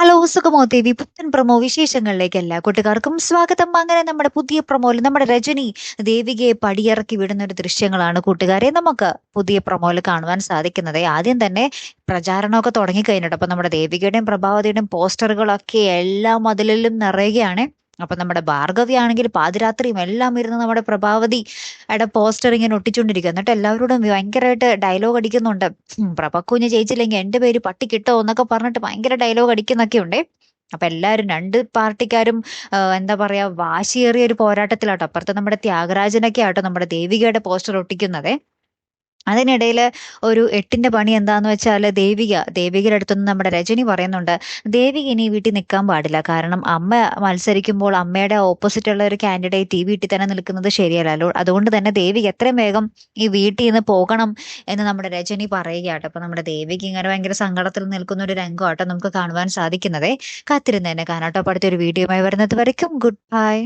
Hello സുഖമോ? ദേവി പുത്തൻ promo വിശേഷങ്ങളിലേക്ക് എല്ലാ കൂട്ടുകാർക്കും സ്വാഗതം. അങ്ങനെ നമ്മുടെ പുതിയ പ്രമോയിൽ നമ്മുടെ രജനി ദേവികയെ പടിയിറക്കി വിടുന്ന ഒരു ദൃശ്യങ്ങളാണ് കൂട്ടുകാരെ നമുക്ക് പുതിയ പ്രമോയിൽ കാണുവാൻ സാധിക്കുന്നത്. ആദ്യം തന്നെ പ്രചാരണമൊക്കെ തുടങ്ങിക്കഴിഞ്ഞിട്ട് അപ്പൊ നമ്മുടെ ദേവികയുടെയും പ്രഭാവതിയുടെയും പോസ്റ്ററുകളൊക്കെ എല്ലാ മതിലിലും നിറയുകയാണ്. അപ്പൊ നമ്മുടെ ഭാർഗവി ആണെങ്കിൽ പാതിരാത്രിയും എല്ലാം ഇരുന്ന് നമ്മുടെ പ്രഭാവതി യുടെ പോസ്റ്റർ ഇങ്ങനെ ഒട്ടിച്ചുകൊണ്ടിരിക്കുക എന്നിട്ട് എല്ലാവരോടും ഭയങ്കരമായിട്ട് ഡയലോഗ് അടിക്കുന്നുണ്ട്. പ്രഭക്കുഞ്ഞ് ജയിച്ചില്ലെങ്കിൽ എന്റെ പേര് പട്ടി കിട്ടോ എന്നൊക്കെ പറഞ്ഞിട്ട് ഭയങ്കര ഡയലോഗ് അടിക്കുന്നൊക്കെ ഉണ്ടേ അപ്പൊ എല്ലാവരും രണ്ട് പാർട്ടിക്കാരും എന്താ പറയാ വാശിയേറിയ ഒരു പോരാട്ടത്തിലാട്ടോ. അപ്പുറത്ത് നമ്മുടെ ത്യാഗരാജനൊക്കെ ആട്ടോ നമ്മുടെ ദേവികയുടെ പോസ്റ്റർ ഒട്ടിക്കുന്നത്. അതിനിടയിൽ ഒരു എട്ടിന്റെ പണി എന്താന്ന് വെച്ചാൽ ദേവിക ദേവികയുടെ അടുത്തുനിന്ന് നമ്മുടെ രജനി പറയുന്നുണ്ട് ദേവിക ഇനി വീട്ടിൽ നിൽക്കാൻ പാടില്ല. കാരണം അമ്മ മത്സരിക്കുമ്പോൾ അമ്മയുടെ ഓപ്പോസിറ്റ് ഉള്ള ഒരു കാൻഡിഡേറ്റ് ഈ വീട്ടിൽ തന്നെ നിൽക്കുന്നത് ശരിയല്ലല്ലോ അതുകൊണ്ട് തന്നെ ദേവിക എത്രയും വേഗം ഈ വീട്ടിൽ നിന്ന് പോകണം എന്ന് നമ്മുടെ രജനി പറയുകയാട്ടോ. അപ്പൊ നമ്മുടെ ദേവിക ഇങ്ങനെ ഭയങ്കര സങ്കടത്തിൽ നിൽക്കുന്ന ഒരു രംഗമാട്ടോ നമുക്ക് കാണുവാൻ സാധിക്കുന്നതേ. കാത്തിരുന്ന് തന്നെ കാണാട്ടോ. അടുത്തൊരു വീഡിയോയുമായി വരുന്നത് വരയ്ക്കും. Good bye